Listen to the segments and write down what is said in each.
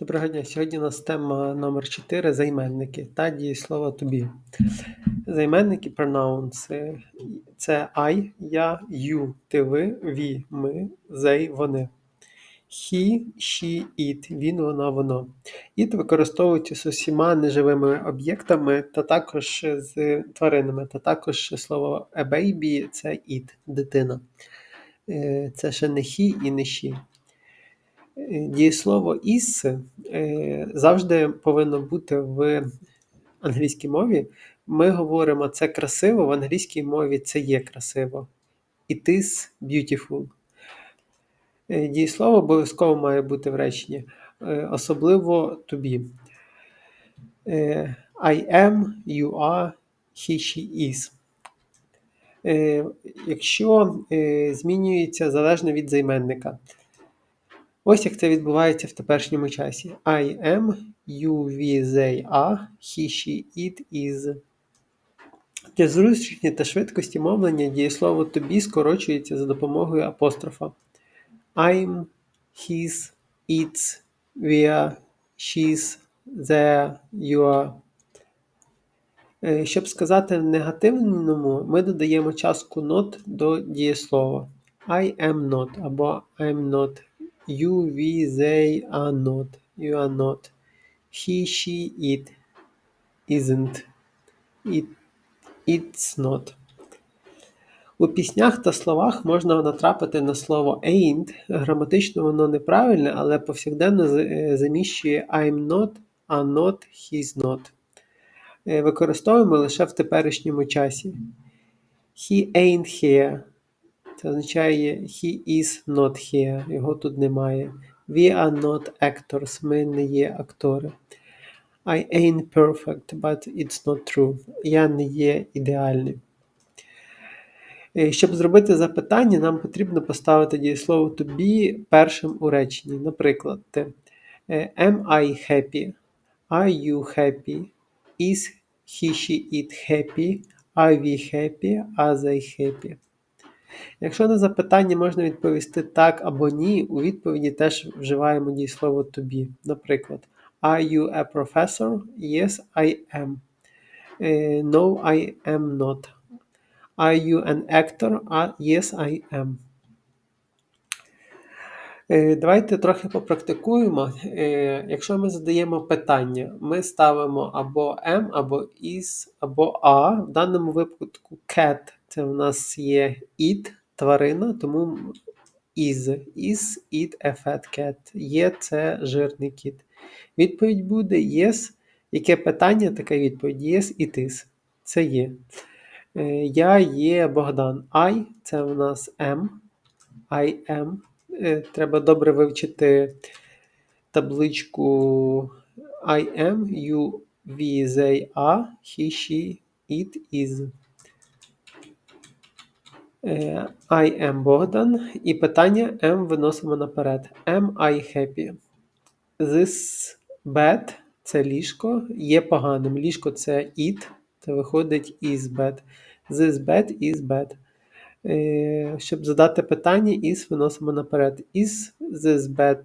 Доброго дня. Сьогодні у нас тема номер 4 займенники та дієслова to be. Займенники е, це I, я, you, ти, ви, we, ми, they, вони. He, she, it, він, вона, воно. It використовується з усіма неживими об'єктами та також з тваринами, та також слово a baby це it, дитина. Е, Це ще не he і не she. Дієслово is е, завжди повинно бути в англійській мові. Ми говоримо це красиво, в англійській мові це є красиво. It is beautiful. Е, Дієслово обов'язково має бути в реченні, е, особливо. Е, I am, you are, he, she is. Якщо змінюється залежно від займенника. Ось як це відбувається в теперішньому часі. I am, you, we, they are, he, she, it is. Для зручності та швидкості мовлення дієслово be скорочується за допомогою апострофа. I'm, his, its, we are, she's, their, you are. Е, Щоб сказати в негативному, ми додаємо частку not до дієслова. I am not або I'm not. You, we, they are not. You are not. He, she, it isn't. It, it's not. У піснях та словах можна натрапити на слово ain't. Граматично воно неправильне, але повсякденно е, заміщує I'm not, are not, he's not. Е, Використовуємо лише в теперішньому часі. He ain't here. Це означає he is not here. Його тут немає. We are not actors. Ми не є актори. I ain't perfect, but it's not true. Я не є ідеальним. Е, Щоб зробити запитання, нам потрібно поставити дієслово to be першим у реченні. Наприклад, е, Am I happy? Are you happy? Is he, she, it happy? Are we happy? Are they happy? Якщо на запитання можна відповісти так або ні, у відповіді теж вживаємо дієслово to be. Наприклад, Are you a professor? Yes, I am. Е, No, I am not. Are you an actor? Ah, yes, I am. Е, Давайте трохи попрактикуємо. Е, Якщо ми задаємо питання, ми ставимо або am, або is, або a. В даному випадку cat це в нас є it, тварина, тому is. Is it a fat cat? Є це жирний кіт. Відповідь буде yes. Яке питання, така відповідь. Yes, it is. Це є. Е, Я є Богдан. I це у нас am. I am. Треба добре вивчити табличку I am, you, we, they are, he, she, it is. Е, I am Богдан. І питання am виносимо наперед. Am I happy? This bed це ліжко є поганим. Ліжко це it, це виходить is bad. This bed is bad. Е, Щоб задати питання, is виносимо наперед. Is this bed?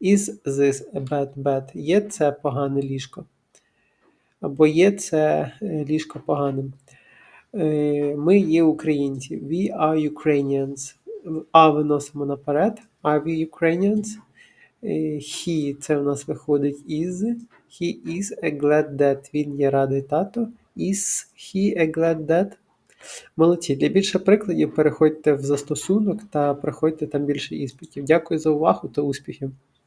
Is this a bad bed? Є це погане ліжко. Або є це е, ліжко поганим. Е, Ми є українці. We are Ukrainians. А виносимо наперед. Are we Ukrainians? Е, He це у нас виходить is. He is a glad dad. Він є радий тато. Is he a glad dad? Молодці. Для більше прикладів переходьте в застосунок та проходьте там більше іспитів. Дякую за увагу та успіхів!